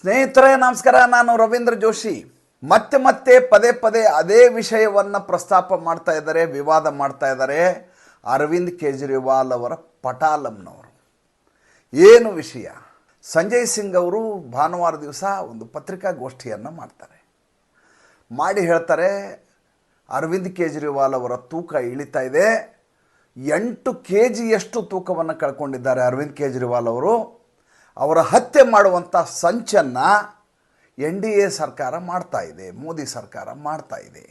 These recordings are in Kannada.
ಸ್ನೇಹಿತರೇ, ನಮಸ್ಕಾರ. ನಾನು ರವೀಂದ್ರ ಜೋಶಿ. ಮತ್ತೆ ಮತ್ತೆ ಪದೇ ಪದೇ ಅದೇ ವಿಷಯವನ್ನು ಪ್ರಸ್ತಾಪ ಮಾಡ್ತಾ ಇದ್ದಾರೆ, ವಿವಾದ ಮಾಡ್ತಾ ಇದ್ದಾರೆ ಅರವಿಂದ್ ಕೇಜ್ರಿವಾಲ್ ಅವರ ಪಟಾಲಂನವರು ಏನು ವಿಷಯ? ಸಂಜಯ್ ಸಿಂಗ್ ಅವರು ಭಾನುವಾರ ದಿವಸ ಒಂದು ಪತ್ರಿಕಾಗೋಷ್ಠಿಯನ್ನು ಮಾಡ್ತಾರೆ. ಮಾಡಿ ಹೇಳ್ತಾರೆ, ಅರವಿಂದ್ ಕೇಜ್ರಿವಾಲ್ ಅವರ ತೂಕ ಇಳಿತಾ ಇದೆ. ಎಂಟು ಕೆ ಜಿಯಷ್ಟು ತೂಕವನ್ನು ಕಳ್ಕೊಂಡಿದ್ದಾರೆ ಅರವಿಂದ್ ಕೇಜ್ರಿವಾಲ್ ಅವರು. ಅವರ ಹತ್ಯೆ ಮಾಡುವಂಥ ಸಂಚನ್ನು ಎನ್ ಡಿ ಎ ಸರ್ಕಾರ ಮಾಡ್ತಾ ಇದೆ, ಮೋದಿ ಸರ್ಕಾರ ಮಾಡ್ತಾ ಇದೆ.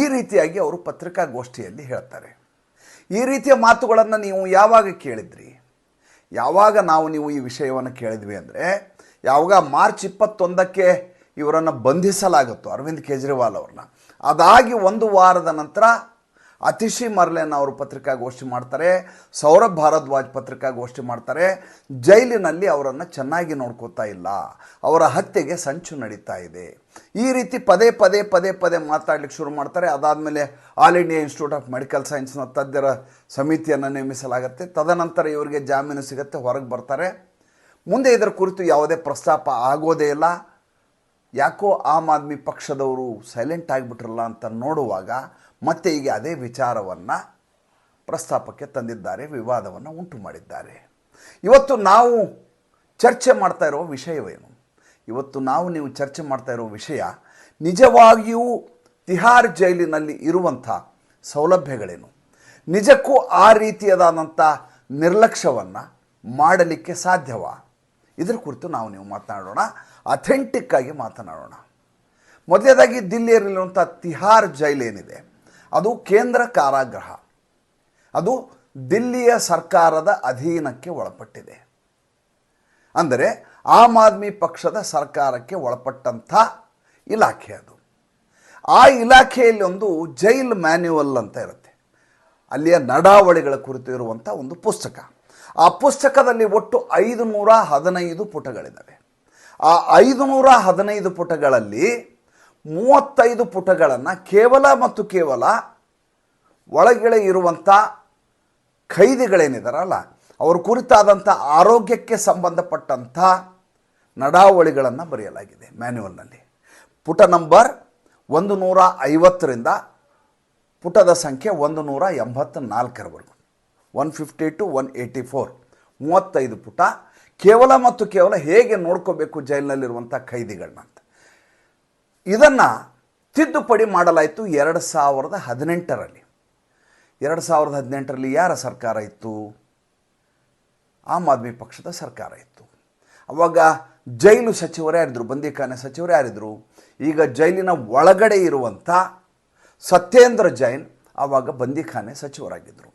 ಈ ರೀತಿಯಾಗಿ ಅವರು ಪತ್ರಿಕಾಗೋಷ್ಠಿಯಲ್ಲಿ ಹೇಳ್ತಾರೆ. ಈ ರೀತಿಯ ಮಾತುಗಳನ್ನು ನೀವು ಯಾವಾಗ ಕೇಳಿದ್ರಿ? ಯಾವಾಗ ನಾವು ನೀವು ಈ ವಿಷಯವನ್ನು ಕೇಳಿದ್ವಿ ಅಂದರೆ, ಯಾವಾಗ ಮಾರ್ಚ್ ಇಪ್ಪತ್ತೊಂದಕ್ಕೆ ಇವರನ್ನು ಬಂಧಿಸಲಾಗುತ್ತೋ ಅರವಿಂದ್ ಕೇಜ್ರಿವಾಲ್ ಅವ್ರನ್ನ, ಅದಾಗಿ ಒಂದು ವಾರದ ನಂತರ ಅತಿಶಿ ಮರ್ಲೆನ್ ಅವರು ಪತ್ರಿಕಾಗೋಷ್ಠಿ ಮಾಡ್ತಾರೆ, ಸೌರಭ್ ಭಾರದ್ವಾಜ್ ಪತ್ರಿಕಾಗೋಷ್ಠಿ ಮಾಡ್ತಾರೆ, ಜೈಲಿನಲ್ಲಿ ಅವರನ್ನು ಚೆನ್ನಾಗಿ ನೋಡ್ಕೋತಾ ಇಲ್ಲ, ಅವರ ಹತ್ಯೆಗೆ ಸಂಚು ನಡೀತಾ ಇದೆ. ಈ ರೀತಿ ಪದೇ ಪದೇ ಪದೇ ಪದೇ ಮಾತಾಡ್ಲಿಕ್ಕೆ ಶುರು ಮಾಡ್ತಾರೆ. ಅದಾದಮೇಲೆ all India institute of medical ಸೈನ್ಸ್ನ ತಜ್ಞರ ಸಮಿತಿಯನ್ನು ನೇಮಿಸಲಾಗುತ್ತೆ. ತದನಂತರ ಇವರಿಗೆ ಜಾಮೀನು ಸಿಗುತ್ತೆ, ಹೊರಗೆ ಬರ್ತಾರೆ. ಮುಂದೆ ಇದರ ಕುರಿತು ಯಾವುದೇ ಪ್ರಸ್ತಾಪ ಆಗೋದೇ ಇಲ್ಲ. ಯಾಕೋ ಆಮ್ ಆದ್ಮಿ ಪಕ್ಷದವರು ಸೈಲೆಂಟ್ ಆಗಿಬಿಟ್ರಲ್ಲ ಅಂತ ನೋಡುವಾಗ ಮತ್ತೆ ಈಗ ಅದೇ ವಿಚಾರವನ್ನು ಪ್ರಸ್ತಾಪಕ್ಕೆ ತಂದಿದ್ದಾರೆ, ವಿವಾದವನ್ನು ಉಂಟು ಮಾಡಿದ್ದಾರೆ. ಇವತ್ತು ನಾವು ಚರ್ಚೆ ಮಾಡ್ತಾ ಇರೋ ವಿಷಯವೇನು? ಇವತ್ತು ನಾವು ನೀವು ಚರ್ಚೆ ಮಾಡ್ತಾ ಇರೋ ವಿಷಯ ನಿಜವಾಗಿಯೂ ತಿಹಾರ್ ಜೈಲಿನಲ್ಲಿ ಇರುವಂಥ ಸೌಲಭ್ಯಗಳೇನು? ನಿಜಕ್ಕೂ ಆ ರೀತಿಯಾದಂಥ ನಿರ್ಲಕ್ಷ್ಯವನ್ನು ಮಾಡಲಿಕ್ಕೆ ಸಾಧ್ಯವಾ? ಇದರ ಕುರಿತು ನಾವು ನೀವು ಮಾತನಾಡೋಣ, ಅಥೆಂಟಿಕ್ಕಾಗಿ ಮಾತನಾಡೋಣ. ಮೊದಲನೇದಾಗಿ ದಿಲ್ಲಿಯಲ್ಲಿರುವಂಥ ತಿಹಾರ್ ಏನಿದೆ? ಅದು ಕೇಂದ್ರ ಕಾರಾಗೃಹ. ಅದು ದಿಲ್ಲಿಯ ಸರ್ಕಾರದ ಅಧೀನಕ್ಕೆ ಒಳಪಟ್ಟಿದೆ. ಅಂದರೆ ಆಮ್ ಆದ್ಮಿ ಪಕ್ಷದ ಸರ್ಕಾರಕ್ಕೆ ಒಳಪಟ್ಟಂಥ ಇಲಾಖೆ ಅದು. ಆ ಇಲಾಖೆಯಲ್ಲಿ ಒಂದು ಜೈಲ್ ಮ್ಯಾನ್ಯುವಲ್ ಅಂತ ಇರುತ್ತೆ. ಅಲ್ಲಿಯ ನಡಾವಳಿಗಳ ಕುರಿತು ಇರುವಂಥ ಒಂದು ಪುಸ್ತಕ. ಆ ಪುಸ್ತಕದಲ್ಲಿ ಒಟ್ಟು ಐದು ನೂರ ಹದಿನೈದು ಪುಟಗಳಿದ್ದಾವೆ ಆ ಐದು ನೂರ ಹದಿನೈದು ಪುಟಗಳಲ್ಲಿ ಮೂವತ್ತೈದು ಪುಟಗಳನ್ನು ಕೇವಲ ಮತ್ತು ಕೇವಲ ಒಳಗಡೆ ಇರುವಂಥ ಖೈದಿಗಳೇನಿದಾರಲ್ಲ, ಅವ್ರ ಕುರಿತಾದಂಥ ಆರೋಗ್ಯಕ್ಕೆ ಸಂಬಂಧಪಟ್ಟಂಥ ನಡಾವಳಿಗಳನ್ನು ಬರೆಯಲಾಗಿದೆ ಮ್ಯಾನ್ಯುವಲ್ನಲ್ಲಿ. ಪುಟ ನಂಬರ್ ಒಂದು ನೂರ ಐವತ್ತರಿಂದ ಪುಟದ ಸಂಖ್ಯೆ ಒಂದು ನೂರ ಎಂಬತ್ತ ನಾಲ್ಕರವರೆಗೂ one fifty two one eighty four. ಮೂವತ್ತೈದು ಪುಟ ಕೇವಲ ಮತ್ತು ಕೇವಲ ಹೇಗೆ ನೋಡ್ಕೋಬೇಕು ಜೈಲಿನಲ್ಲಿರುವಂಥ ಖೈದಿಗಳನ್ನ. ಇದನ್ನು ತಿದ್ದುಪಡಿ ಮಾಡಲಾಯಿತು ಎರಡು ಸಾವಿರದ ಹದಿನೆಂಟರಲ್ಲಿ. ಎರಡು ಸಾವಿರದ ಹದಿನೆಂಟರಲ್ಲಿ ಯಾರ ಸರ್ಕಾರ ಇತ್ತು? ಆಮ್ ಆದ್ಮಿ ಪಕ್ಷದ ಸರ್ಕಾರ ಇತ್ತು. ಅವಾಗ ಜೈಲು ಸಚಿವರು ಯಾರಿದ್ರು ಬಂದಿಖಾನೆ ಸಚಿವರು ಯಾರಿದ್ರು? ಈಗ ಜೈಲಿನ ಒಳಗಡೆ ಇರುವಂಥ ಸತ್ಯೇಂದ್ರ ಜೈನ್ ಆವಾಗ ಬಂದಿಖಾನೆ ಸಚಿವರಾಗಿದ್ದರು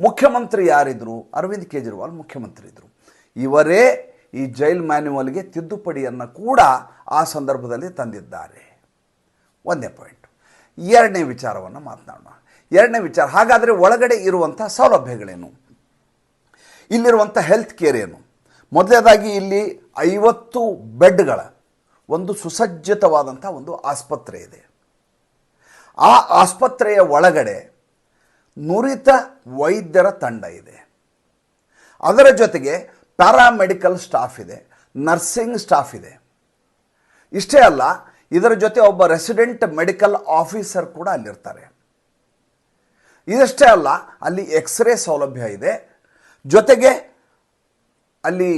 ಮುಖ್ಯಮಂತ್ರಿ ಯಾರಿದ್ರು? ಅರವಿಂದ್ ಕೇಜ್ರಿವಾಲ್ ಮುಖ್ಯಮಂತ್ರಿ ಇದ್ದರು ಇವರೇ ಈ ಜೈಲ್ ಮ್ಯಾನ್ಯುವಲ್ಗೆ ತಿದ್ದುಪಡಿಯನ್ನು ಕೂಡ ಆ ಸಂದರ್ಭದಲ್ಲಿ ತಂದಿದ್ದಾರೆ. ಒಂದೇ ಪಾಯಿಂಟ್ ಎರಡನೇ ವಿಚಾರವನ್ನು ಮಾತನಾಡೋಣ. ಎರಡನೇ ವಿಚಾರ, ಹಾಗಾದರೆ ಒಳಗಡೆ ಇರುವಂಥ ಸೌಲಭ್ಯಗಳೇನು? ಇಲ್ಲಿರುವಂಥ ಹೆಲ್ತ್ ಕೇರ್ ಏನು? ಮೊದಲನೇದಾಗಿ ಇಲ್ಲಿ ಐವತ್ತು ಬೆಡ್ಗಳ ಒಂದು ಸುಸಜ್ಜಿತವಾದಂಥ ಒಂದು ಆಸ್ಪತ್ರೆ ಇದೆ. ಆ ಆಸ್ಪತ್ರೆಯ ಒಳಗಡೆ ನುರಿತ ವೈದ್ಯರ ತಂಡ ಇದೆ. ಅದರ ಜೊತೆಗೆ ಪ್ಯಾರಾಮೆಡಿಕಲ್ ಸ್ಟಾಫ್ ಇದೆ ನರ್ಸಿಂಗ್ ಸ್ಟಾಫ್ ಇದೆ. ಇಷ್ಟೇ ಅಲ್ಲ, ಇದರ ಜೊತೆ ಒಬ್ಬ ರೆಸಿಡೆಂಟ್ ಮೆಡಿಕಲ್ ಆಫೀಸರ್ ಕೂಡ ಅಲ್ಲಿರ್ತಾರೆ. ಇದಷ್ಟೇ ಅಲ್ಲ, ಅಲ್ಲಿ ಎಕ್ಸ್ರೇ ಸೌಲಭ್ಯ ಇದೆ. ಜೊತೆಗೆ ಅಲ್ಲಿ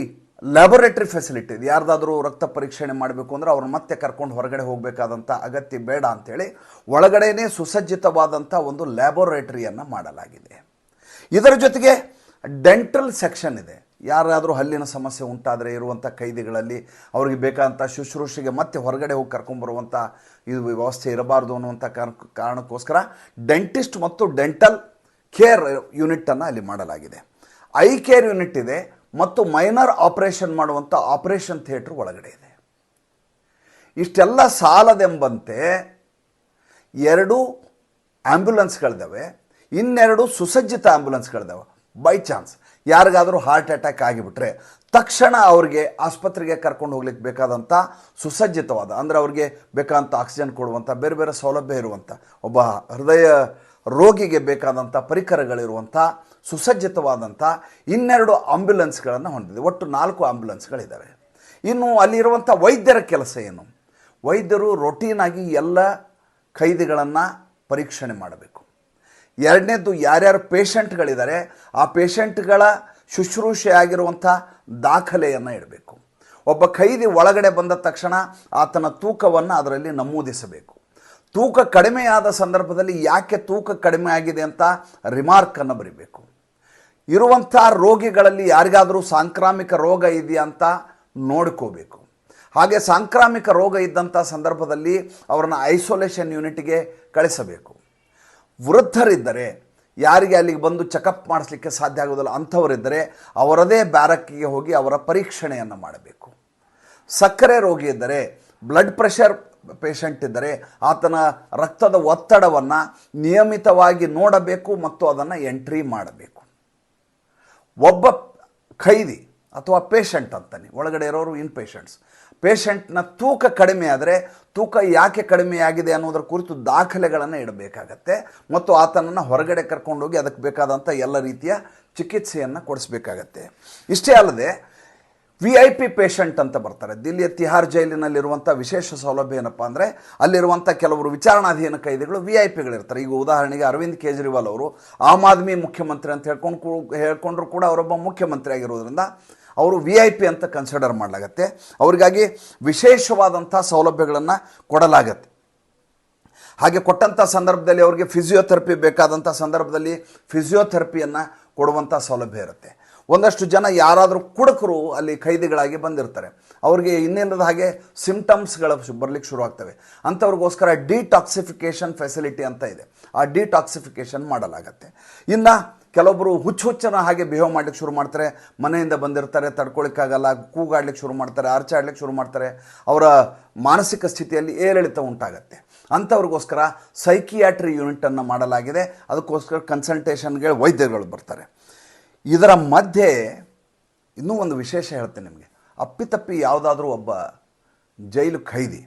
ಲ್ಯಾಬೊರೇಟರಿ ಫೆಸಿಲಿಟಿ ಇದೆ. ಯಾರ್ದಾದರೂ ರಕ್ತ ಪರೀಕ್ಷಣೆ ಮಾಡಬೇಕು ಅಂದರೆ ಅವ್ರನ್ನ ಮತ್ತೆ ಕರ್ಕೊಂಡು ಹೊರಗಡೆ ಹೋಗಬೇಕಾದಂಥ ಅಗತ್ಯ ಬೇಡ ಅಂಥೇಳಿ ಒಳಗಡೆಯೇ ಸುಸಜ್ಜಿತವಾದಂಥ ಒಂದು ಲ್ಯಾಬೊರೇಟ್ರಿಯನ್ನು ಮಾಡಲಾಗಿದೆ. ಇದರ ಜೊತೆಗೆ ಡೆಂಟಲ್ ಸೆಕ್ಷನ್ ಇದೆ. ಯಾರಾದರೂ ಹಲ್ಲಿನ ಸಮಸ್ಯೆ ಉಂಟಾದರೆ ಇರುವಂಥ ಕೈದಿಗಳಲ್ಲಿ ಅವರಿಗೆ ಬೇಕಾದಂಥ ಶುಶ್ರೂಷೆಗೆ ಮತ್ತೆ ಹೊರಗಡೆ ಹೋಗಿ ಕರ್ಕೊಂಬರುವಂಥ ಇದು ವ್ಯವಸ್ಥೆ ಇರಬಾರ್ದು ಅನ್ನುವಂಥ ಕಾರಣ ಕಾರಣಕ್ಕೋಸ್ಕರ ಡೆಂಟಿಸ್ಟ್ ಮತ್ತು ಡೆಂಟಲ್ ಕೇರ್ ಯೂನಿಟನ್ನು ಅಲ್ಲಿ ಮಾಡಲಾಗಿದೆ. ಐ ಕೇರ್ ಯೂನಿಟ್ ಇದೆ ಮತ್ತು ಮೈನರ್ ಆಪರೇಷನ್ ಮಾಡುವಂಥ ಆಪರೇಷನ್ ಥಿಯೇಟ್ರ್ ಒಳಗಡೆ ಇದೆ. ಇಷ್ಟೆಲ್ಲ ಸಾಲದೆಂಬಂತೆ ಎರಡು ಆ್ಯಂಬ್ಯುಲೆನ್ಸ್ಗಳಿದ್ದಾವೆ ಇನ್ನೆರಡು ಸುಸಜ್ಜಿತ ಆ್ಯಂಬ್ಯುಲೆನ್ಸ್ಗಳಿದ್ದಾವೆ ಬೈ ಚಾನ್ಸ್. ಯಾರಿಗಾದರೂ ಹಾರ್ಟ್ ಅಟ್ಯಾಕ್ ಆಗಿಬಿಟ್ರೆ ತಕ್ಷಣ ಅವ್ರಿಗೆ ಆಸ್ಪತ್ರೆಗೆ ಕರ್ಕೊಂಡು ಹೋಗ್ಲಿಕ್ಕೆ ಬೇಕಾದಂಥ ಸುಸಜ್ಜಿತವಾದ, ಅಂದರೆ ಅವ್ರಿಗೆ ಬೇಕಾದಂಥ ಆಕ್ಸಿಜನ್ ಕೊಡುವಂಥ ಬೇರೆ ಬೇರೆ ಸೌಲಭ್ಯ ಇರುವಂಥ ಒಬ್ಬ ಹೃದಯ ರೋಗಿಗೆ ಬೇಕಾದಂಥ ಪರಿಕರಗಳಿರುವಂಥ ಸುಸಜ್ಜಿತವಾದಂಥ ಇನ್ನೆರಡು ಆಂಬ್ಯುಲೆನ್ಸ್ಗಳನ್ನು ಹೊಂದಿದೆ. ಒಟ್ಟು ನಾಲ್ಕು ಆಂಬ್ಯುಲೆನ್ಸ್ಗಳಿದ್ದಾವೆ ಇನ್ನು ಅಲ್ಲಿರುವಂಥ ವೈದ್ಯರ ಕೆಲಸ ಏನು? ವೈದ್ಯರು ರೊಟೀನಾಗಿ ಎಲ್ಲ ಖೈದಿಗಳನ್ನು ಪರೀಕ್ಷಣೆ ಮಾಡಬೇಕು. ಎರಡನೇದು ಯಾರ್ಯಾರು ಪೇಷಂಟ್ಗಳಿದ್ದಾರೆ, ಆ ಪೇಷಂಟ್ಗಳ ಶುಶ್ರೂಷೆ ಆಗಿರುವಂಥ ದಾಖಲೆಯನ್ನು ಇಡಬೇಕು. ಒಬ್ಬ ಖೈದಿ ಒಳಗಡೆ ಬಂದ ತಕ್ಷಣ ಆತನ ತೂಕವನ್ನು ಅದರಲ್ಲಿ ನಮೂದಿಸಬೇಕು. ತೂಕ ಕಡಿಮೆಯಾದ ಸಂದರ್ಭದಲ್ಲಿ ಯಾಕೆ ತೂಕ ಕಡಿಮೆ ಆಗಿದೆ ಅಂತ ರಿಮಾರ್ಕನ್ನು ಬರೀಬೇಕು. ಇರುವಂಥ ರೋಗಿಗಳಲ್ಲಿ ಯಾರಿಗಾದರೂ ಸಾಂಕ್ರಾಮಿಕ ರೋಗ ಇದೆಯಾ ಅಂತ ನೋಡ್ಕೋಬೇಕು. ಹಾಗೆ ಸಾಂಕ್ರಾಮಿಕ ರೋಗ ಇದ್ದಂಥ ಸಂದರ್ಭದಲ್ಲಿ ಅವರನ್ನು ಐಸೋಲೇಷನ್ ಯೂನಿಟ್ಗೆ ಕಳಿಸಬೇಕು. ವೃದ್ಧರಿದ್ದರೆ, ಯಾರಿಗೆ ಅಲ್ಲಿಗೆ ಬಂದು ಚೆಕಪ್ ಮಾಡಿಸ್ಲಿಕ್ಕೆ ಸಾಧ್ಯ ಆಗೋದಿಲ್ಲ ಅಂಥವರಿದ್ದರೆ ಅವರದೇ ಬ್ಯಾರಕ್ಕಿಗೆ ಹೋಗಿ ಅವರ ಪರೀಕ್ಷಣೆಯನ್ನು ಮಾಡಬೇಕು. ಸಕ್ಕರೆ ರೋಗಿ ಇದ್ದರೆ ಬ್ಲಡ್ ಪ್ರೆಷರ್ ಪೇಷಂಟ್ ಇದ್ದರೆ ಆತನ ರಕ್ತದ ಒತ್ತಡವನ್ನು ನಿಯಮಿತವಾಗಿ ನೋಡಬೇಕು ಮತ್ತು ಅದನ್ನು ಎಂಟ್ರಿ ಮಾಡಬೇಕು. ಒಬ್ಬ ಖೈದಿ ಅಥವಾ ಪೇಷಂಟ್ ಅಂತಾನೆ ಒಳಗಡೆ ಇರೋರು ಇನ್ ಪೇಷಂಟ್ಸ್ ಪೇಷಂಟ್ನ ತೂಕ ಕಡಿಮೆ ಆದರೆ ತೂಕ ಯಾಕೆ ಕಡಿಮೆ ಆಗಿದೆ ಅನ್ನೋದ್ರ ಕುರಿತು ದಾಖಲೆಗಳನ್ನು ಇಡಬೇಕಾಗತ್ತೆ. ಮತ್ತು ಆತನನ್ನು ಹೊರಗಡೆ ಕರ್ಕೊಂಡೋಗಿ ಅದಕ್ಕೆ ಬೇಕಾದಂಥ ಎಲ್ಲ ರೀತಿಯ ಚಿಕಿತ್ಸೆಯನ್ನು ಕೊಡಿಸ್ಬೇಕಾಗತ್ತೆ. ಇಷ್ಟೇ ಅಲ್ಲದೆ ವಿ ಐ ಪಿ ಪೇಷಂಟ್ ಅಂತ ಬರ್ತಾರೆ. ದಿಲ್ಲಿಯ ತಿಹಾರ್ ಜೈಲಿನಲ್ಲಿರುವಂಥ ವಿಶೇಷ ಸೌಲಭ್ಯ ಏನಪ್ಪ ಅಂದರೆ ಅಲ್ಲಿರುವಂಥ ಕೆಲವರು ವಿಚಾರಣಾಧೀನ ಕೈದಿಗಳು ವಿ ಐ ಪಿಗಳಿರ್ತಾರೆ ಈಗ ಉದಾಹರಣೆಗೆ ಅರವಿಂದ್ ಕೇಜ್ರಿವಾಲ್ ಅವರು ಆಮ್ ಆದ್ಮಿ ಮುಖ್ಯಮಂತ್ರಿ ಅಂತ ಹೇಳ್ಕೊಂಡು ಹೇಳ್ಕೊಂಡ್ರು ಕೂಡ ಅವರೊಬ್ಬ ಮುಖ್ಯಮಂತ್ರಿ ಆಗಿರೋದ್ರಿಂದ ಅವರು ವಿ ಐ ಪಿ ಅಂತ ಕನ್ಸಿಡರ್ ಮಾಡಲಾಗತ್ತೆ. ಅವರಿಗಾಗಿ ವಿಶೇಷವಾದಂಥ ಸೌಲಭ್ಯಗಳನ್ನು ಕೊಡಲಾಗತ್ತೆ. ಹಾಗೆ ಕೊಟ್ಟಂಥ ಸಂದರ್ಭದಲ್ಲಿ ಅವರಿಗೆ ಫಿಸಿಯೋಥೆರಪಿ ಬೇಕಾದಂಥ ಸಂದರ್ಭದಲ್ಲಿ ಫಿಸಿಯೋಥೆರಪಿಯನ್ನು ಕೊಡುವಂಥ ಸೌಲಭ್ಯ ಇರುತ್ತೆ. ಒಂದಷ್ಟು ಜನ ಯಾರಾದರೂ ಕುಡುಕರು ಅಲ್ಲಿ ಖೈದಿಗಳಾಗಿ ಬಂದಿರ್ತಾರೆ. ಅವ್ರಿಗೆ ಇನ್ನೇನದ ಹಾಗೆ ಸಿಂಪ್ಟಮ್ಸ್ಗಳು ಬರಲಿಕ್ಕೆ ಶುರು ಆಗ್ತವೆ ಅಂಥವ್ರಿಗೋಸ್ಕರ ಡಿಟಾಕ್ಸಿಫಿಕೇಷನ್ ಫೆಸಿಲಿಟಿ ಅಂತ ಇದೆ. ಆ ಡಿಟಾಕ್ಸಿಫಿಕೇಷನ್ ಮಾಡಲಾಗತ್ತೆ. ಇನ್ನು ಕೆಲವೊಬ್ಬರು ಹುಚ್ಚು ಹುಚ್ಚನ ಹಾಗೆ ಬಿಹೇವ್ ಮಾಡ್ಲಿಕ್ಕೆ ಶುರು ಮಾಡ್ತಾರೆ, ಮನೆಯಿಂದ ಬಂದಿರ್ತಾರೆ ತಡ್ಕೊಳಿಕ್ಕಾಗಲ್ಲ ಕೂಗಾಡ್ಲಿಕ್ಕೆ ಶುರು ಮಾಡ್ತಾರೆ ಅರ್ಚಾಡ್ಲಿಕ್ಕೆ ಶುರು ಮಾಡ್ತಾರೆ, ಅವರ ಮಾನಸಿಕ ಸ್ಥಿತಿಯಲ್ಲಿ ಏರಿಳಿತ ಉಂಟಾಗತ್ತೆ. ಅಂಥವ್ರಿಗೋಸ್ಕರ ಸೈಕಿಯಾಟ್ರಿ ಯೂನಿಟನ್ನು ಮಾಡಲಾಗಿದೆ. ಅದಕ್ಕೋಸ್ಕರ ಕನ್ಸಲ್ಟೇಷನ್ಗೆ ವೈದ್ಯರುಗಳು ಬರ್ತಾರೆ. ಇದರ ಮಧ್ಯೆ ಇನ್ನೂ ಒಂದು ವಿಶೇಷ ಹೇಳ್ತೇನೆ ನಿಮಗೆ. ಅಪ್ಪಿತಪ್ಪಿ ಯಾವುದಾದ್ರೂ ಒಬ್ಬ ಜೈಲು ಖೈದಿ,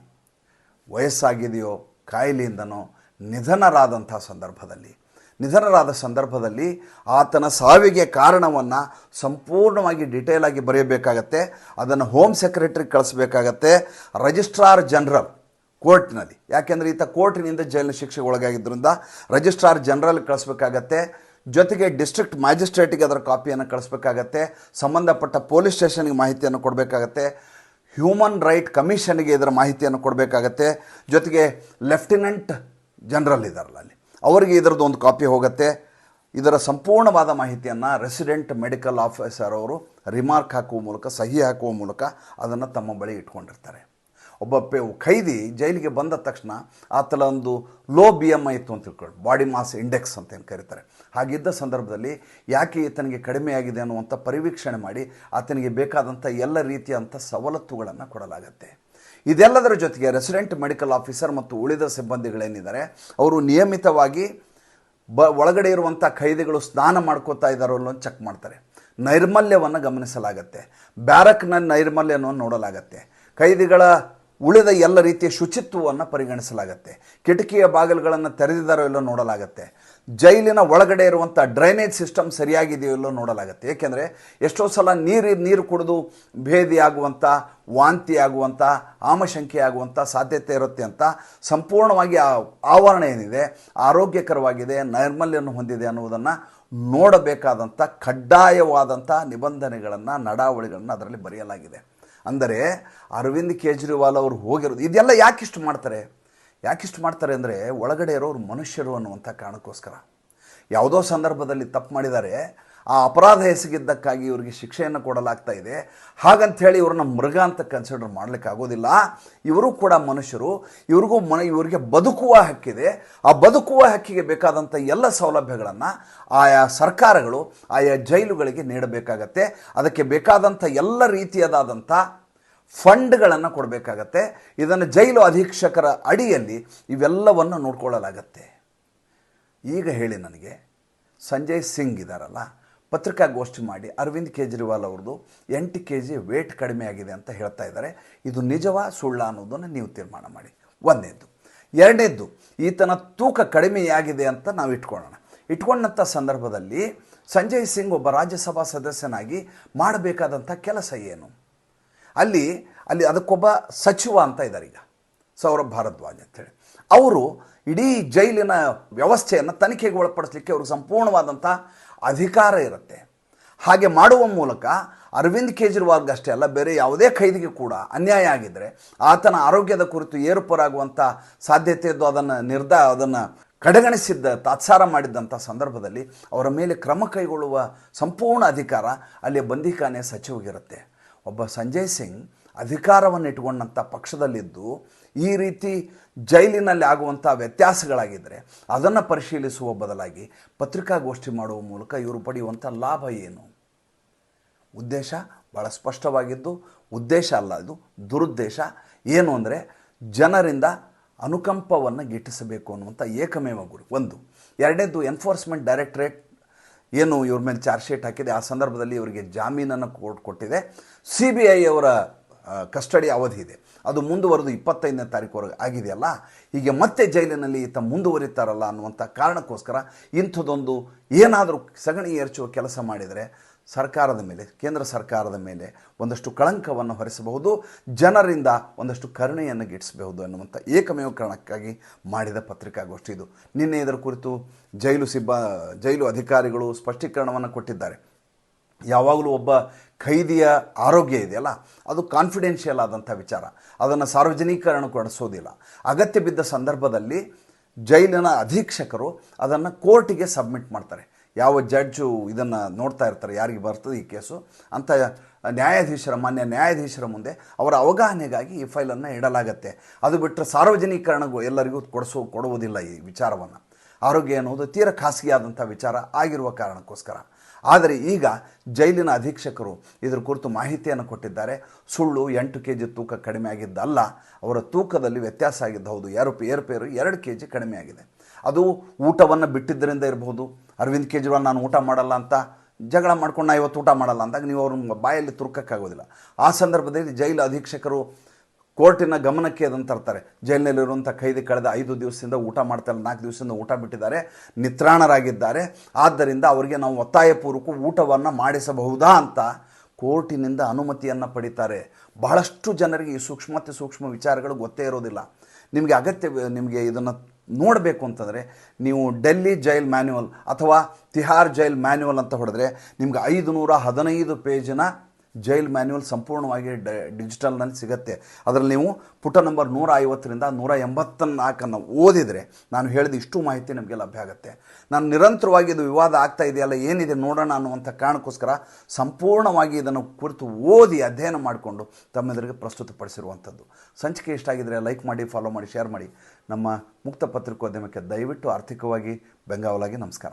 ವಯಸ್ಸಾಗಿದೆಯೋ, ಕಾಯಿಲೆಯಿಂದನೋ ನಿಧನರಾದಂಥ ಸಂದರ್ಭದಲ್ಲಿ ನಿಧನರಾದ ಸಂದರ್ಭದಲ್ಲಿ ಆತನ ಸಾವಿಗೆ ಕಾರಣವನ್ನು ಸಂಪೂರ್ಣವಾಗಿ ಡಿಟೇಲ್ ಆಗಿ ಬರೆಯಬೇಕಾಗತ್ತೆ. ಅದನ್ನು ಹೋಮ್ ಸೆಕ್ರೆಟರಿ ಕಳಿಸ್ಬೇಕಾಗತ್ತೆ. ರಿಜಿಸ್ಟ್ರಾರ್ ಜನರಲ್ ಕೋರ್ಟ್ನಲ್ಲಿ. ಯಾಕೆಂದರೆ ಈತ ಕೋರ್ಟಿನಿಂದ ಜೈಲಿನ ಶಿಕ್ಷೆಗೆ ಒಳಗಾಗಿದ್ದರಿಂದ ರಿಜಿಸ್ಟ್ರಾರ್ ಜನರಲ್ ಕಳಿಸ್ಬೇಕಾಗತ್ತೆ. ಜೊತೆಗೆ ಡಿಸ್ಟ್ರಿಕ್ಟ್ ಮ್ಯಾಜಿಸ್ಟ್ರೇಟಿಗೆ ಅದರ ಕಾಪಿಯನ್ನು ಕಳಿಸ್ಬೇಕಾಗತ್ತೆ. ಸಂಬಂಧಪಟ್ಟ ಪೊಲೀಸ್ ಸ್ಟೇಷನ್ಗೆ ಮಾಹಿತಿಯನ್ನು ಕೊಡಬೇಕಾಗತ್ತೆ. ಹ್ಯೂಮನ್ ರೈಟ್ ಕಮಿಷನ್ಗೆ ಇದರ ಮಾಹಿತಿಯನ್ನು ಕೊಡಬೇಕಾಗತ್ತೆ. ಜೊತೆಗೆ ಲೆಫ್ಟಿನೆಂಟ್ ಜನರಲ್ ಇದ್ದಾರಲ್ಲ ಅಲ್ಲಿ. ಅವರಿಗೆ ಇದರದ್ದು ಒಂದು ಕಾಪಿ ಹೋಗುತ್ತೆ. ಇದರ ಸಂಪೂರ್ಣವಾದ ಮಾಹಿತಿಯನ್ನು ರೆಸಿಡೆಂಟ್ ಮೆಡಿಕಲ್ ಆಫೀಸರ್ ಅವರು ರಿಮಾರ್ಕ್ ಹಾಕುವ ಮೂಲಕ, ಸಹಿ ಹಾಕುವ ಮೂಲಕ ಅದನ್ನು ತಮ್ಮ ಬಳಿ ಇಟ್ಕೊಂಡಿರ್ತಾರೆ. ಒಬ್ಬ ಪೆ ಖೈದಿ ಜೈಲಿಗೆ ಬಂದ ತಕ್ಷಣ ಆತನ ಒಂದು ಲೋ ಬಿ ಎಂ ಐ ಇತ್ತು ಅಂತ ತಿಳ್ಕೊಳ್ಳಿ, ಬಾಡಿ ಮಾಸ್ ಇಂಡೆಕ್ಸ್ ಅಂತ ಏನು ಕರೀತಾರೆ. ಹಾಗಿದ್ದ ಸಂದರ್ಭದಲ್ಲಿ ಯಾಕೆ ಈತನಿಗೆ ಕಡಿಮೆ ಆಗಿದೆ ಅನ್ನುವಂಥ ಪರಿವೀಕ್ಷಣೆ ಮಾಡಿ ಆತನಿಗೆ ಬೇಕಾದಂಥ ಎಲ್ಲ ರೀತಿಯಂಥ ಸವಲತ್ತುಗಳನ್ನು ಕೊಡಲಾಗತ್ತೆ. ಇದೆಲ್ಲದರ ಜೊತೆಗೆ ರೆಸಿಡೆಂಟ್ ಮೆಡಿಕಲ್ ಆಫೀಸರ್ ಮತ್ತು ಉಳಿದ ಸಿಬ್ಬಂದಿಗಳೇನಿದ್ದಾರೆ, ಅವರು ನಿಯಮಿತವಾಗಿ ಬ, ಒಳಗಡೆ ಇರುವಂಥ ಖೈದಿಗಳು ಸ್ನಾನ ಮಾಡ್ಕೋತಾ ಇದ್ದಾರೋ ಅನ್ನೋ ಚೆಕ್ ಮಾಡ್ತಾರೆ. ನೈರ್ಮಲ್ಯವನ್ನು ಗಮನಿಸಲಾಗತ್ತೆ. ಬ್ಯಾರಕ್ನ ನೈರ್ಮಲ್ಯವನ್ನು ನೋಡಲಾಗತ್ತೆ. ಖೈದಿಗಳ ಉಳಿದ ಎಲ್ಲ ರೀತಿಯ ಶುಚಿತ್ವವನ್ನು ಪರಿಗಣಿಸಲಾಗತ್ತೆ. ಕಿಟಕಿಯ ಬಾಗಿಲುಗಳನ್ನು ತೆರೆದಿದ್ದಾರೋ ಇಲ್ಲೋ ನೋಡಲಾಗತ್ತೆ. ಜೈಲಿನ ಒಳಗಡೆ ಇರುವಂಥ ಡ್ರೈನೇಜ್ ಸಿಸ್ಟಮ್ ಸರಿಯಾಗಿದೆಯೋ ನೋಡಲಾಗುತ್ತೆ. ಏಕೆಂದರೆ ಎಷ್ಟೋ ಸಲ ನೀರು ನೀರು ಕುಡಿದು ಭೇದಿ ಆಗುವಂಥ ವಾಂತಿ ಆಗುವಂಥ ಆಮಶಂಕೆ ಸಾಧ್ಯತೆ ಇರುತ್ತೆ ಅಂತ ಸಂಪೂರ್ಣವಾಗಿ ಆವರಣ ಏನಿದೆ, ಆರೋಗ್ಯಕರವಾಗಿದೆ, ನೈರ್ಮಲ್ಯವನ್ನು ಹೊಂದಿದೆ ಅನ್ನುವುದನ್ನು ನೋಡಬೇಕಾದಂಥ ಕಡ್ಡಾಯವಾದಂಥ ನಿಬಂಧನೆಗಳನ್ನು, ನಡಾವಳಿಗಳನ್ನು ಅದರಲ್ಲಿ ಬರೆಯಲಾಗಿದೆ. ಅಂದರೆ ಅರವಿಂದ್ ಕೇಜ್ರಿವಾಲ್ ಅವರು ಹೋಗಿರೋದು, ಇದೆಲ್ಲ ಯಾಕಿಷ್ಟು ಮಾಡ್ತಾರೆ? ಯಾಕಿಷ್ಟು ಮಾಡ್ತಾರೆ ಅಂದರೆ ಒಳಗಡೆ ಇರೋರು ಮನುಷ್ಯರು ಅನ್ನುವಂಥ ಕಾರಣಕ್ಕೋಸ್ಕರ. ಯಾವುದೋ ಸಂದರ್ಭದಲ್ಲಿ ತಪ್ಪು ಮಾಡಿದ್ದಾರೆ, ಆ ಅಪರಾಧ ಎಸಗಿದ್ದಕ್ಕಾಗಿ ಇವರಿಗೆ ಶಿಕ್ಷೆಯನ್ನು ಕೊಡಲಾಗ್ತಾ ಇದೆ. ಹಾಗಂಥೇಳಿ ಇವ್ರನ್ನ ಮೃಗ ಅಂತ ಕನ್ಸಿಡರ್ ಮಾಡಲಿಕ್ಕೆ ಆಗೋದಿಲ್ಲ. ಇವರು ಕೂಡ ಮನುಷ್ಯರು. ಇವ್ರಿಗೂ ಮನ, ಇವರಿಗೆ ಬದುಕುವ ಹಕ್ಕಿದೆ. ಆ ಬದುಕುವ ಹಕ್ಕಿಗೆ ಬೇಕಾದಂಥ ಎಲ್ಲ ಸೌಲಭ್ಯಗಳನ್ನು ಆಯಾ ಸರ್ಕಾರಗಳು, ಆಯಾ ಜೈಲುಗಳಿಗೆ ನೀಡಬೇಕಾಗತ್ತೆ. ಅದಕ್ಕೆ ಬೇಕಾದಂಥ ಎಲ್ಲ ರೀತಿಯದಾದಂಥ ಫಂಡ್ಗಳನ್ನು ಕೊಡಬೇಕಾಗತ್ತೆ. ಇದನ್ನು ಜೈಲು ಅಧೀಕ್ಷಕರ ಅಡಿಯಲ್ಲಿ ಇವೆಲ್ಲವನ್ನು ನೋಡ್ಕೊಳ್ಳಲಾಗತ್ತೆ. ಈಗ ಹೇಳಿ ನನಗೆ, ಸಂಜಯ್ ಸಿಂಗ್ ಇದ್ದಾರಲ್ಲ ಪತ್ರಿಕಾಗೋಷ್ಠಿ ಮಾಡಿ ಅರವಿಂದ್ ಕೇಜ್ರಿವಾಲ್ ಅವ್ರದ್ದು ಎಂಟು ಕೆ ಜಿ ವೇಟ್ ಕಡಿಮೆ ಆಗಿದೆ ಅಂತ ಹೇಳ್ತಾ ಇದ್ದಾರೆ ಇದು ನಿಜವಾ ಸುಳ್ಳ ಅನ್ನೋದನ್ನು ನೀವು ತೀರ್ಮಾನ ಮಾಡಿ. ಒಂದೇದ್ದು. ಎರಡನೇದ್ದು, ಈತನ ತೂಕ ಕಡಿಮೆಯಾಗಿದೆ ಅಂತ ನಾವು ಇಟ್ಕೊಳ್ಳೋಣ. ಇಟ್ಕೊಂಡಂಥ ಸಂದರ್ಭದಲ್ಲಿ ಸಂಜಯ್ ಸಿಂಗ್ ಒಬ್ಬ ರಾಜ್ಯಸಭಾ ಸದಸ್ಯನಾಗಿ ಮಾಡಬೇಕಾದಂಥ ಕೆಲಸ ಏನು? ಅಲ್ಲಿ ಅಲ್ಲಿ ಅದಕ್ಕೊಬ್ಬ ಸಚಿವ ಅಂತ ಇದ್ದಾರೆ ಈಗ. ಸೌರಭ್ ಭಾರದ್ವಾಜ್ ಅಂತೇಳಿ ಅವರು ಇಡೀ ಜೈಲಿನ ವ್ಯವಸ್ಥೆಯನ್ನು ತನಿಖೆಗೆ ಒಳಪಡಿಸಲಿಕ್ಕೆ ಅವ್ರಿಗೆ ಸಂಪೂರ್ಣವಾದಂಥ ಅಧಿಕಾರ ಇರುತ್ತೆ. ಹಾಗೆ ಮಾಡುವ ಮೂಲಕ ಅರವಿಂದ್ ಕೇಜ್ರಿವಾಲ್ಗೆ ಅಷ್ಟೇ ಅಲ್ಲ, ಬೇರೆ ಯಾವುದೇ ಖೈದಿಗೆ ಕೂಡ ಅನ್ಯಾಯ ಆಗಿದ್ದರೆ ಆತನ ಆರೋಗ್ಯದ ಕುರಿತು ಏರುಪರಾಗುವಂಥ ಸಾಧ್ಯತೆ ಇದ್ದು ಅದನ್ನು ನಿರ್ಧ ಅದನ್ನು ಕಡೆಗಣಿಸಿದ್ದ, ತಾತ್ಸಾರ ಮಾಡಿದ್ದಂಥ ಸಂದರ್ಭದಲ್ಲಿ ಅವರ ಮೇಲೆ ಕ್ರಮ ಕೈಗೊಳ್ಳುವ ಸಂಪೂರ್ಣ ಅಧಿಕಾರ ಅಲ್ಲಿ ಬಂದಿಖಾನೆ ಸಚಿವಗಿರುತ್ತೆ ಒಬ್ಬ ಸಂಜಯ್ ಸಿಂಗ್ ಅಧಿಕಾರವನ್ನು ಇಟ್ಕೊಂಡಂಥ ಪಕ್ಷದಲ್ಲಿದ್ದು ಈ ರೀತಿ ಜೈಲಿನಲ್ಲಿ ಆಗುವಂಥ ವ್ಯತ್ಯಾಸಗಳಾಗಿದ್ದರೆ ಅದನ್ನು ಪರಿಶೀಲಿಸುವ ಬದಲಾಗಿ ಪತ್ರಿಕಾಗೋಷ್ಠಿ ಮಾಡುವ ಮೂಲಕ ಇವರು ಪಡೆಯುವಂಥ ಲಾಭ ಏನು? ಉದ್ದೇಶ ಭಾಳ ಸ್ಪಷ್ಟವಾಗಿದ್ದು, ಉದ್ದೇಶ ಅಲ್ಲ ಅದು ದುರುದ್ದೇಶ. ಏನು ಅಂದರೆ ಜನರಿಂದ ಅನುಕಂಪವನ್ನು ಗಿಟ್ಟಿಸಬೇಕು ಅನ್ನುವಂಥ ಏಕಮೇವ ಗುರಿ. ಒಂದು. ಎರಡನೇದು ಎನ್ಫೋರ್ಸ್ಮೆಂಟ್ ಡೈರೆಕ್ಟರೇಟ್ ಏನು ಇವ್ರ ಮೇಲೆ ಚಾರ್ಜ್ ಶೀಟ್ ಹಾಕಿದೆ, ಆ ಸಂದರ್ಭದಲ್ಲಿ ಇವರಿಗೆ ಜಾಮೀನನ್ನು ಕೋರ್ಟ್ ಕೊಟ್ಟಿದೆ. ಸಿ ಬಿ ಐ ಅವರ ಕಸ್ಟಡಿ ಅವಧಿ ಇದೆ. ಅದು ಮುಂದುವರೆದು ಇಪ್ಪತ್ತೈದನೇ ತಾರೀಕುವರೆಗೆ ಆಗಿದೆಯಲ್ಲ? ಹೀಗೆ ಮತ್ತೆ ಜೈಲಿನಲ್ಲಿ ಈತ ಮುಂದುವರಿತಾರಲ್ಲ ಅನ್ನುವಂಥ ಕಾರಣಕ್ಕೋಸ್ಕರ ಇಂಥದ್ದೊಂದು ಏನಾದರೂ ಸಗಣಿ ಎರಚುವ ಕೆಲಸ ಮಾಡಿದರೆ ಸರ್ಕಾರದ ಮೇಲೆ, ಕೇಂದ್ರ ಸರ್ಕಾರದ ಮೇಲೆ ಒಂದಷ್ಟು ಕಳಂಕವನ್ನು ಹೊರಿಸಬಹುದು, ಜನರಿಂದ ಒಂದಷ್ಟು ಕರುಣೆಯನ್ನು ಗಿಟ್ಟಿಸಬಹುದು ಅನ್ನುವಂಥ ಏಕಮೇವ ಕಾರಣಕ್ಕಾಗಿ ಮಾಡಿದ ಪತ್ರಿಕಾಗೋಷ್ಠಿ ಇದು. ನಿನ್ನೆ ಇದರ ಕುರಿತು ಜೈಲು ಸಿಬ್ಬ, ಜೈಲು ಅಧಿಕಾರಿಗಳು ಸ್ಪಷ್ಟೀಕರಣವನ್ನು ಕೊಟ್ಟಿದ್ದಾರೆ. ಯಾವಾಗಲೂ ಒಬ್ಬ ಖೈದಿಯ ಆರೋಗ್ಯ ಇದೆಯಲ್ಲ ಅದು ಕಾನ್ಫಿಡೆನ್ಷಿಯಲ್ ಆದಂಥ ವಿಚಾರ. ಅದನ್ನು ಸಾರ್ವಜನಿಕರಣಗೊಳಿಸೋದಿಲ್ಲ ಅಗತ್ಯ ಬಿದ್ದ ಸಂದರ್ಭದಲ್ಲಿ ಜೈಲಿನ ಅಧೀಕ್ಷಕರು ಅದನ್ನು ಕೋರ್ಟಿಗೆ ಸಬ್ಮಿಟ್ ಮಾಡ್ತಾರೆ. ಯಾವ ಜಡ್ಜು ಇದನ್ನು ನೋಡ್ತಾ ಇರ್ತಾರೆ, ಯಾರಿಗೆ ಬರ್ತದೆ ಈ ಕೇಸು ಅಂತ ನ್ಯಾಯಾಧೀಶರ, ಮಾನ್ಯ ನ್ಯಾಯಾಧೀಶರ ಮುಂದೆ ಅವರ ಅವಗಾಹನೆಗಾಗಿ ಈ ಫೈಲನ್ನು ಇಡಲಾಗತ್ತೆ. ಅದು ಬಿಟ್ಟರೆ ಸಾರ್ವಜನಿಕರಣಗೂ ಎಲ್ಲರಿಗೂ ಕೊಡಿಸೋ, ಕೊಡುವುದಿಲ್ಲ ಈ ವಿಚಾರವನ್ನು. ಆರೋಗ್ಯ ಅನ್ನೋದು ತೀರ ಖಾಸಗಿಯಾದಂಥ ವಿಚಾರ ಆಗಿರುವ ಕಾರಣಕ್ಕೋಸ್ಕರ. ಆದರೆ ಈಗ ಜೈಲಿನ ಅಧೀಕ್ಷಕರು ಇದರ ಕುರಿತು ಮಾಹಿತಿಯನ್ನು ಕೊಟ್ಟಿದ್ದಾರೆ. ಸುಳ್ಳು ಎಂಟು ಕೆ ಜಿ ತೂಕ ಕಡಿಮೆ ಆಗಿದ್ದಲ್ಲ, ಅವರ ತೂಕದಲ್ಲಿ ವ್ಯತ್ಯಾಸ ಆಗಿದ್ದು ಹೌದು ಏರುಪೇ ಏರುಪೇರು ಎರಡು ಕೆ ಜಿ ಕಡಿಮೆ ಆಗಿದೆ. ಅದು ಊಟವನ್ನು ಬಿಟ್ಟಿದ್ದರಿಂದ ಇರಬಹುದು. ಅರವಿಂದ್ ಕೇಜ್ರಿವಾಲ್, ನಾನು ಊಟ ಮಾಡಲ್ಲ ಅಂತ ಜಗಳ ಮಾಡ್ಕೊಂಡು ನಾ ಇವತ್ತು ಊಟ ಮಾಡಲ್ಲ ಅಂದಾಗ ನೀವು ಅವ್ರನ್ನ ಬಾಯಲ್ಲಿ ತುರ್ಕಕ್ಕಾಗೋದಿಲ್ಲ. ಆ ಸಂದರ್ಭದಲ್ಲಿ ಜೈಲು ಅಧೀಕ್ಷಕರು ಕೋರ್ಟಿನ ಗಮನಕ್ಕೆ ಅದನ್ನು ತರ್ತಾರೆ. ಜೈಲಿನಲ್ಲಿರುವಂಥ ಖೈದಿ ಕಳೆದ ಐದು ದಿವಸದಿಂದ ಊಟ ಮಾಡ್ತಾರೆ ನಾಲ್ಕು ದಿವಸದಿಂದ ಊಟ ಬಿಟ್ಟಿದ್ದಾರೆ, ನಿತ್ರಾಣರಾಗಿದ್ದಾರೆ. ಆದ್ದರಿಂದ ಅವರಿಗೆ ನಾವು ಒತ್ತಾಯಪೂರ್ವಕ ಊಟವನ್ನು ಮಾಡಿಸಬಹುದಾ ಅಂತ ಕೋರ್ಟಿನಿಂದ ಅನುಮತಿಯನ್ನು ಪಡಿತಾರೆ. ಬಹಳಷ್ಟು ಜನರಿಗೆ ಈ ಸೂಕ್ಷ್ಮತೆ ಸೂಕ್ಷ್ಮ ವಿಚಾರಗಳು ಗೊತ್ತೇ ಇರೋದಿಲ್ಲ. ನಿಮಗೆ ಅಗತ್ಯ, ನಿಮಗೆ ಇದನ್ನು ನೋಡಬೇಕು ಅಂತಂದರೆ, ನೀವು ಡೆಲ್ಲಿ ಜೈಲ್ ಮ್ಯಾನ್ಯುವಲ್ ಅಥವಾ ತಿಹಾರ್ ಜೈಲ್ ಮ್ಯಾನ್ಯುವಲ್ ಅಂತ ಹೊಡೆದ್ರೆ ನಿಮ್ಗೆ ಐದು ನೂರ ಹದಿನೈದು ಪೇಜಿನ ಜೈಲ್ ಮ್ಯಾನ್ಯುವಲ್ ಸಂಪೂರ್ಣವಾಗಿ ಡ, ಡಿಜಿಟಲ್ನಲ್ಲಿ ಸಿಗುತ್ತೆ. ಅದರಲ್ಲಿ ನೀವು ಪುಟ ನಂಬರ್ ನೂರ ಐವತ್ತರಿಂದ ನೂರ ಎಂಬತ್ತ ನಾಲ್ಕನ್ನು ಓದಿದರೆ ನಾನು ಹೇಳಿದ ಇಷ್ಟು ಮಾಹಿತಿ ನಮಗೆ ಲಭ್ಯ ಆಗುತ್ತೆ. ನಾನು ನಿರಂತರವಾಗಿ ಇದು ವಿವಾದ ಆಗ್ತಾ ಇದೆಯಲ್ಲ, ಏನಿದೆ ನೋಡೋಣ ಅನ್ನುವಂಥ ಕಾರಣಕ್ಕೋಸ್ಕರ ಸಂಪೂರ್ಣವಾಗಿ ಇದನ್ನು ಕುರಿತು ಓದಿ ಅಧ್ಯಯನ ಮಾಡಿಕೊಂಡು ತಮ್ಮೆದುರಿಗೆ ಪ್ರಸ್ತುತಪಡಿಸಿರುವಂಥದ್ದು. ಸಂಚಿಕೆ ಇಷ್ಟ ಆಗಿದರೆ ಲೈಕ್ ಮಾಡಿ, ಫಾಲೋ ಮಾಡಿ, ಶೇರ್ ಮಾಡಿ. ನಮ್ಮ ಮುಕ್ತ ಪತ್ರಿಕೋದ್ಯಮಕ್ಕೆ ದಯವಿಟ್ಟು ಆರ್ಥಿಕವಾಗಿ ಬೆಂಗಾವಲಾಗಿ ನಮಸ್ಕಾರ.